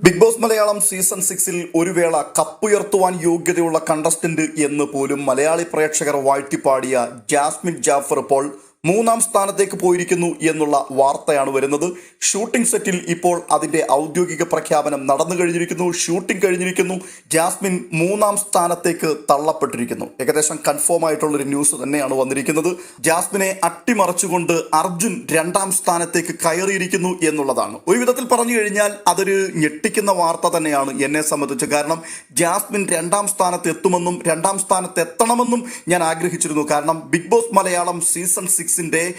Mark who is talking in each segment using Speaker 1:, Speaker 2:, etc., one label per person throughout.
Speaker 1: Big boss Malayalam season സിക്സിൽ ഒരു വേള കപ്പുയർത്തുവാൻ യോഗ്യതയുള്ള കണ്ടസ്റ്റന്റ് എന്ന് പോലും മലയാളി പ്രേക്ഷകർ വാഴ്ത്തിപ്പാടിയ ജാസ്മിൻ ജാഫർ ഇപ്പോൾ മൂന്നാം സ്ഥാനത്തേക്ക് പോയിരിക്കുന്നു എന്നുള്ള വാർത്തയാണ് വരുന്നത്. ഷൂട്ടിംഗ് സെറ്റിൽ ഇപ്പോൾ അതിന്റെ ഔദ്യോഗിക പ്രഖ്യാപനം നടന്നു കഴിഞ്ഞിരിക്കുന്നു. ഷൂട്ടിംഗ് കഴിഞ്ഞിരിക്കുന്നു. ജാസ്മിൻ മൂന്നാം സ്ഥാനത്തേക്ക് തള്ളപ്പെട്ടിരിക്കുന്നു. ഏകദേശം കൺഫേം ആയിട്ടുള്ളൊരു ന്യൂസ് തന്നെയാണ് വന്നിരിക്കുന്നത്. ജാസ്മിനെ അട്ടിമറിച്ചുകൊണ്ട് അർജുൻ രണ്ടാം സ്ഥാനത്തേക്ക് കയറിയിരിക്കുന്നു എന്നുള്ളതാണ്. ഒരു വിധത്തിൽ പറഞ്ഞു കഴിഞ്ഞാൽ അതൊരു ഞെട്ടിക്കുന്ന വാർത്ത തന്നെയാണ് എന്നെ സംബന്ധിച്ച്. കാരണം ജാസ്മിൻ രണ്ടാം സ്ഥാനത്ത് എത്തുമെന്നും രണ്ടാം സ്ഥാനത്ത് എത്തണമെന്നും ഞാൻ ആഗ്രഹിച്ചിരുന്നു. കാരണം ബിഗ് ബോസ് മലയാളം സീസൺ സിക്സിന്റെ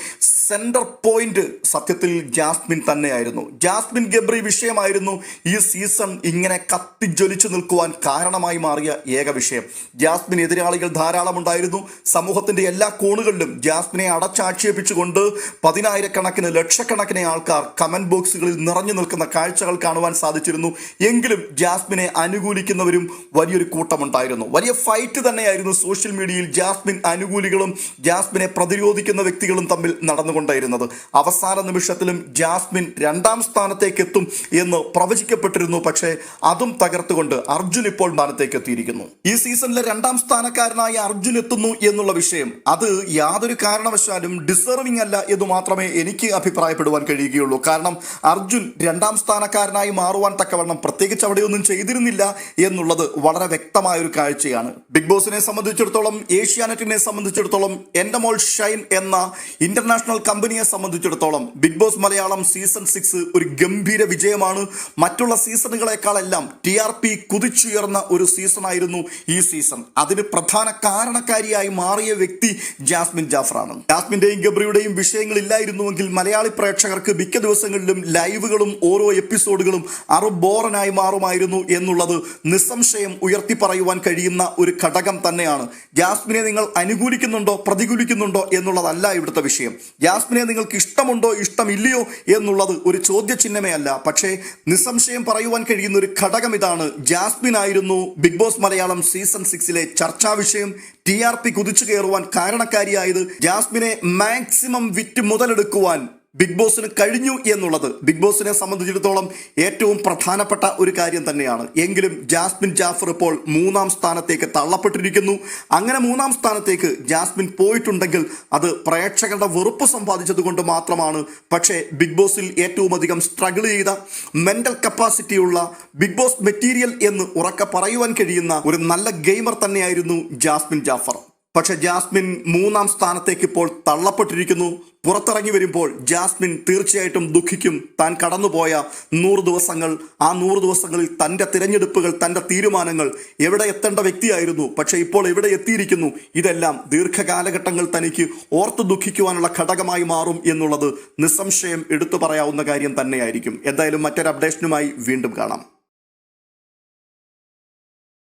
Speaker 1: സെന്റർ പോയിന്റ് സത്യത്തിൽ ജാസ്മിൻ തന്നെയായിരുന്നു. ജാസ്മിൻ ഗബ്രി വിഷയമായിരുന്നു ഈ സീസൺ ഇങ്ങനെ കത്തിജ്വലിച്ചു നിൽക്കുവാൻ കാരണമായി മാറിയ ഏക വിഷയം. ജാസ്മിൻ എതിരാളികൾ ധാരാളം ഉണ്ടായിരുന്നു. സമൂഹത്തിന്റെ എല്ലാ കോണുകളിലും ജാസ്മിനെ അടച്ചാക്ഷേപിച്ചുകൊണ്ട് പതിനായിരക്കണക്കിന് ലക്ഷക്കണക്കിന് ആൾക്കാർ കമന്റ് ബോക്സുകളിൽ നിറഞ്ഞു നിൽക്കുന്ന കാഴ്ചകൾ കാണുവാൻ സാധിച്ചിരുന്നു. എങ്കിലും ജാസ്മിനെ അനുകൂലിക്കുന്നവരും വലിയൊരു കൂട്ടമുണ്ടായിരുന്നു. വലിയ ഫൈറ്റ് തന്നെയായിരുന്നു സോഷ്യൽ മീഡിയയിൽ ജാസ്മിൻ അനുകൂലികളും ജാസ്മിനെ പ്രതിരോധിക്കുന്ന വ്യക്തികളും തമ്മിൽ നടന്നുകൊണ്ടായിരുന്നത്. അവസാന നിമിഷത്തിലും ജാസ്മിൻ രണ്ടാം സ്ഥാനത്തേക്ക് എത്തും എന്ന് പ്രവചിക്കപ്പെട്ടിരുന്നു. പക്ഷേ അതും തകർത്തുകൊണ്ട് അർജുൻ ഇപ്പോൾ മാനത്തേക്ക് എത്തിയിരിക്കുന്നു ഈ സീസണിലെ രണ്ടാം സ്ഥാനക്കാരനായ അർജുൻ എത്തുന്നു എന്നുള്ള വിഷയം അത് യാതൊരു കാരണവശാലും ഡിസേർവിംഗ് അല്ല എന്ന് മാത്രമേ എനിക്ക് അഭിപ്രായപ്പെടുവാൻ കഴിയുകയുള്ളൂ. കാരണം അർജുൻ രണ്ടാം സ്ഥാനക്കാരനായി മാറുവാൻ തക്കവണ്ണം പ്രത്യേകിച്ച് അവിടെയൊന്നും ചെയ്തിരുന്നില്ല എന്നുള്ളത് വളരെ വ്യക്തമായ ഒരു കാഴ്ചയാണ്. ബിഗ് ബോസിനെ സംബന്ധിച്ചിടത്തോളം ഏഷ്യാനെറ്റിനെ സംബന്ധിച്ചിടത്തോളം എന്റെ മോൾ ഷൈൻ എന്ന ഇന്റർനാഷണൽ കമ്പനിയെ സംബന്ധിച്ചിടത്തോളം Big Boss Malayalam season six ഒരു ഗംഭീര വിജയമാണ്. മറ്റുള്ള സീസണുകളെക്കാളെല്ലാം ടി ആർ പി കുതിച്ചുയർന്ന ഒരു സീസണായിരുന്നു ഈ സീസൺ അതിന് പ്രധാന കാരണക്കാരിയായി മാറിയ വ്യക്തി ജാസ്മിൻ ജാഫറാണ്. ജാസ്മിന്റെയും ഗബ്രിയുടെയും വിഷയങ്ങളില്ലായിരുന്നുവെങ്കിൽ മലയാളി പ്രേക്ഷകർക്ക് മിക്ക ദിവസങ്ങളിലും ലൈവുകളും ഓരോ എപ്പിസോഡുകളും അറുബോറനായി മാറുമായിരുന്നു എന്നുള്ളത് നിസ്സംശയം ഉയർത്തി പറയുവാൻ കഴിയുന്ന ഒരു ഘടകം തന്നെയാണ്. ജാസ്മിനെ നിങ്ങൾ അനുകൂലിക്കുന്നുണ്ടോ പ്രതികൂലിക്കുന്നുണ്ടോ എന്നുള്ളതല്ല ഇവിടുത്തെ വിഷയം. ജാസ്മിനെ നിങ്ങൾക്ക് ഇഷ്ടമുണ്ടോ ഇഷ്ടമില്ലയോ എന്നുള്ളത് ഒരു ചോദ്യചിഹ്നമേ അല്ല പക്ഷേ നിസ്സംശയം പറയുവാൻ കഴിയുന്ന ഒരു ഘടകം ഇതാണ് ജാസ്മിൻ ആയിരുന്നു ബിഗ് ബോസ് മലയാളം സീസൺ സിക്സിലെ ചർച്ചാ വിഷയം. ടി ആർ പി കുതിച്ചു കയറുവാൻ കാരണക്കാരിയായത് ജാസ്മിനെ മാക്സിമം വിറ്റ് മുതലെടുക്കുവാൻ ബിഗ് ബോസിന് കഴിഞ്ഞു എന്നുള്ളത്. ബിഗ് ബോസിനെ സംബന്ധിച്ചിടത്തോളം ഏറ്റവും പ്രധാനപ്പെട്ട ഒരു കാര്യം തന്നെയാണ്. എങ്കിലും ജാസ്മിൻ ജാഫർ ഇപ്പോൾ മൂന്നാം സ്ഥാനത്തേക്ക് തള്ളപ്പെട്ടിരിക്കുന്നു. അങ്ങനെ മൂന്നാം സ്ഥാനത്തേക്ക് ജാസ്മിൻ പോയിട്ടുണ്ടെങ്കിൽ അത് പ്രേക്ഷകരുടെ വെറുപ്പ് സമ്പാദിച്ചതുകൊണ്ട് മാത്രമാണ്. പക്ഷേ ബിഗ് ബോസിൽ ഏറ്റവും അധികം സ്ട്രഗിൾ ചെയ്ത മെന്റൽ കപ്പാസിറ്റിയുള്ള ബിഗ് ബോസ് മെറ്റീരിയൽ എന്ന് ഉറക്കെ പറയുവാൻ കഴിയുന്ന ഒരു നല്ല ഗെയിമർ തന്നെയായിരുന്നു ജാസ്മിൻ ജാഫർ. പക്ഷെ ജാസ്മിൻ മൂന്നാം സ്ഥാനത്തേക്ക് ഇപ്പോൾ തള്ളപ്പെട്ടിരിക്കുന്നു. പുറത്തിറങ്ങി വരുമ്പോൾ ജാസ്മിൻ തീർച്ചയായിട്ടും ദുഃഖിക്കും. താൻ കടന്നുപോയ നൂറ് ദിവസങ്ങൾ ആ നൂറ് ദിവസങ്ങളിൽ തന്റെ തിരഞ്ഞെടുപ്പുകൾ തന്റെ തീരുമാനങ്ങൾ എവിടെ എത്തേണ്ട വ്യക്തിയായിരുന്നു. പക്ഷെ ഇപ്പോൾ എവിടെ എത്തിയിരിക്കുന്നു? ഇതെല്ലാം ദീർഘകാലഘട്ടങ്ങൾ തനിക്ക് ഓർത്ത് ദുഃഖിക്കുവാനുള്ള ഘടകമായി മാറും എന്നുള്ളത് നിസ്സംശയം എടുത്തു പറയാവുന്ന കാര്യം തന്നെയായിരിക്കും. എന്തായാലും മറ്റൊരു അപ്ഡേഷനുമായി വീണ്ടും കാണാം.